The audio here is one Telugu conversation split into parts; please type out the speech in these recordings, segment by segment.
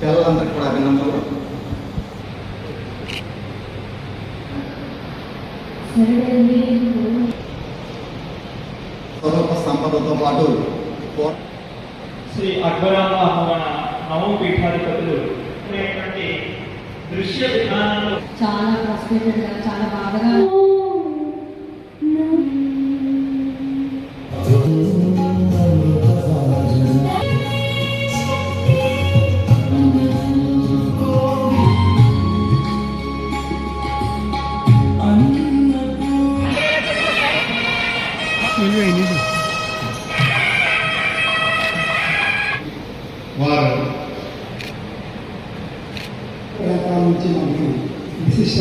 పిల్లలందరికీ కూడా అభినందనలు. స్వరూప సంపదతో పాటు శ్రీ అక్బరాంబ భవన నవం పీఠాధిపతులు దృశ్య విధానంలో చాలా ఫ్రస్ట్రేటెడ్ చాలా బాధగా వారు మనకి విశిష్ట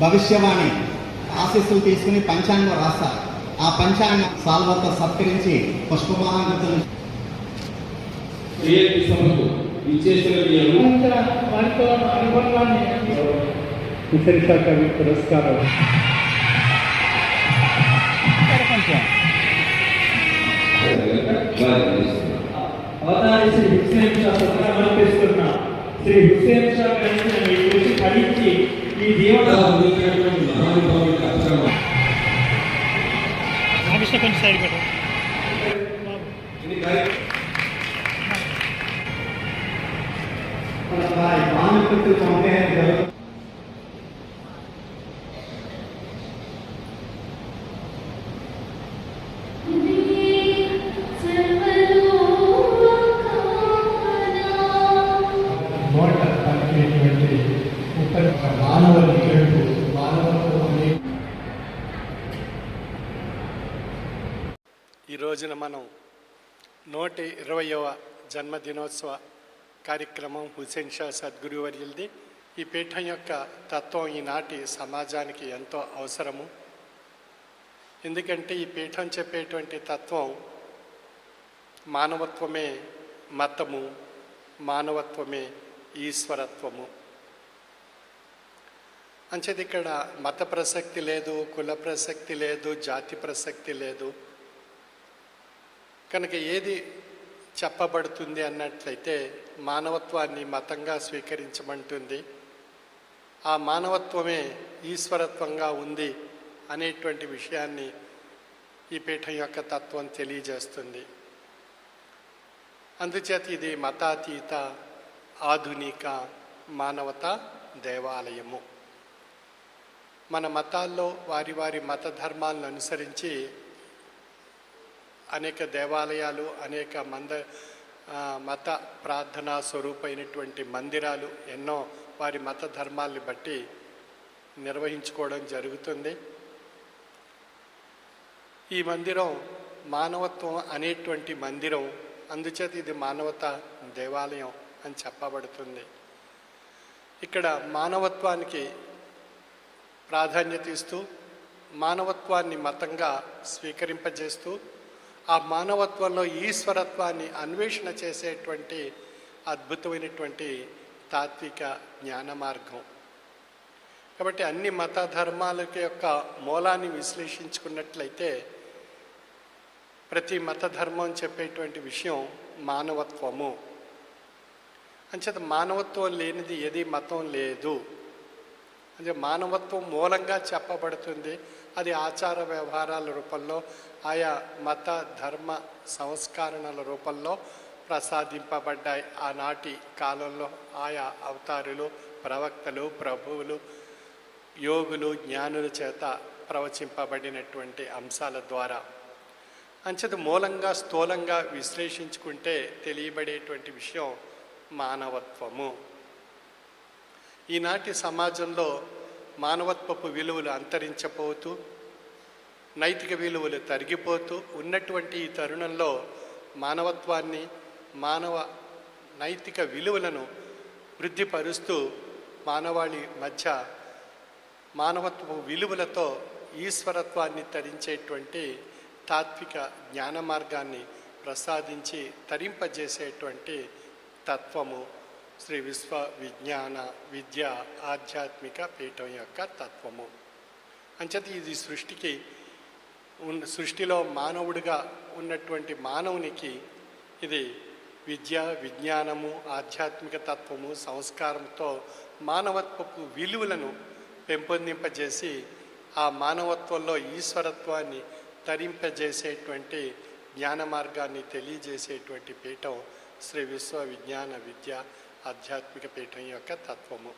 భవిష్యవాణి ఆశీస్సులు తీసుకుని పంచాంగం రాస్తారు. ఆ పంచాంగం సాల్వతో సత్కరించి సభకు ఇచ్చేసిన వారితో అనుబంధాన్ని కవి పురస్కారం వారికి అందిస్తున్నాను. అవతారి శ్రీ హుస్సేన్ షా సత్తా సమర్పిస్తున్న శ్రీ హుస్సేన్ షా కలిసిన మీ కృషి ఫలించి ఈ జీవన ఇలా అందించినటువంటి మహానుభావులకు అక్రమ ఇది కార్య- మన వారి భానుకృతులు పంపే ఏంటంటే ఉపరి మానవ నిఘంటు మానవత్వం అనే ఈ రోజున మనం నూట ఇరవయవ జన్మదినోత్సవ కార్యక్రమం హుసేన్ షా సద్గురు వర్యులది ఈ పీఠం యొక్క తత్వం ఈనాటి సమాజానికి ఎంతో అవసరము. ఎందుకంటే ఈ పీఠం చెప్పేటువంటి తత్వం మానవత్వమే మతము మానవత్వమే ఈశ్వరత్వము. అంచేది ఇక్కడ మత ప్రసక్తి లేదు కుల ప్రసక్తి లేదు జాతి ప్రసక్తి లేదు. కనుక ఏది చెప్పబడుతుంది అన్నట్లయితే మానవత్వాన్ని మతంగా స్వీకరించమంటుంది. ఆ మానవత్వమే ఈశ్వరత్వంగా ఉంది అనేటువంటి విషయాన్ని ఈ పీఠం యొక్క తత్వం తెలియజేస్తుంది. అందుచేత ఇది మతాతీత ఆధునిక మానవత దేవాలయము. మన మతాల్లో వారి వారి మత ధర్మాలను అనుసరించి అనేక దేవాలయాలు అనేక మంద మత ప్రార్థనా స్వరూపమైనటువంటి మందిరాలు ఎన్నో వారి మత ధర్మాల్ని బట్టి నిర్వహించుకోవడం జరుగుతుంది. ఈ మందిరం మానవత్వం అనేటువంటి మందిరం అందుచేత ఇది మానవత దేవాలయం అని చెప్పబడుతుంది. ఇక్కడ మానవత్వానికి ప్రాధాన్యత ఇస్తూ మానవత్వాన్ని మతంగా స్వీకరింపజేస్తూ ఆ మానవత్వంలో ఈశ్వరత్వాన్ని అన్వేషణ చేసేటువంటి అద్భుతమైనటువంటి తాత్విక జ్ఞాన మార్గం. కాబట్టి అన్ని మత ధర్మాల యొక్క మూలాన్ని విశ్లేషించుకున్నట్లయితే ప్రతి మత ధర్మం చెప్పేటువంటి విషయం మానవత్వము. అంచేత మానవత్వం లేనిది ఏది మతం లేదు. అంటే మానవత్వం మూలంగా చెప్పబడుతుంది. అది ఆచార వ్యవహారాల రూపంలో ఆయా మత ధర్మ సంస్కరణల రూపంలో ప్రసాదింపబడ్డాయి. ఆనాటి కాలంలో ఆయా అవతారులు ప్రవక్తలు ప్రభువులు యోగులు జ్ఞానుల చేత ప్రవచింపబడినటువంటి అంశాల ద్వారా. అంచేత మూలంగా స్థూలంగా విశ్లేషించుకుంటే తెలియబడేటువంటి విషయం మానవత్వము. ఈనాటి సమాజంలో మానవత్వపు విలువలు అంతరించపోతూ నైతిక విలువలు తరిగిపోతూ ఉన్నటువంటి ఈ తరుణంలో మానవత్వాన్ని మానవ నైతిక విలువలను వృద్ధిపరుస్తూ మానవాళి మధ్య మానవత్వ విలువలతో ఈశ్వరత్వాన్ని తరించేటువంటి తాత్విక జ్ఞాన మార్గాన్ని ప్రసాదించి తరింపజేసేటువంటి తత్వము. శ్రీ విశ్వ విజ్ఞాన విద్య ఆధ్యాత్మిక పీఠం యొక్క తత్వము. అంచేత ఇది సృష్టికి ఉన్న సృష్టిలో మానవుడిగా ఉన్నటువంటి మానవునికి ఇది విద్య విజ్ఞానము ఆధ్యాత్మిక తత్వము సంస్కారంతో మానవత్వపు విలువలను పెంపొందింపజేసి ఆ మానవత్వంలో ఈశ్వరత్వాన్ని తరింపజేసేటువంటి జ్ఞాన మార్గాన్ని తెలియజేసేటువంటి పీఠం శ్రీ విశ్వ విజ్ఞాన విద్య ఆధ్యాత్మిక పీఠం యొక్క తత్వము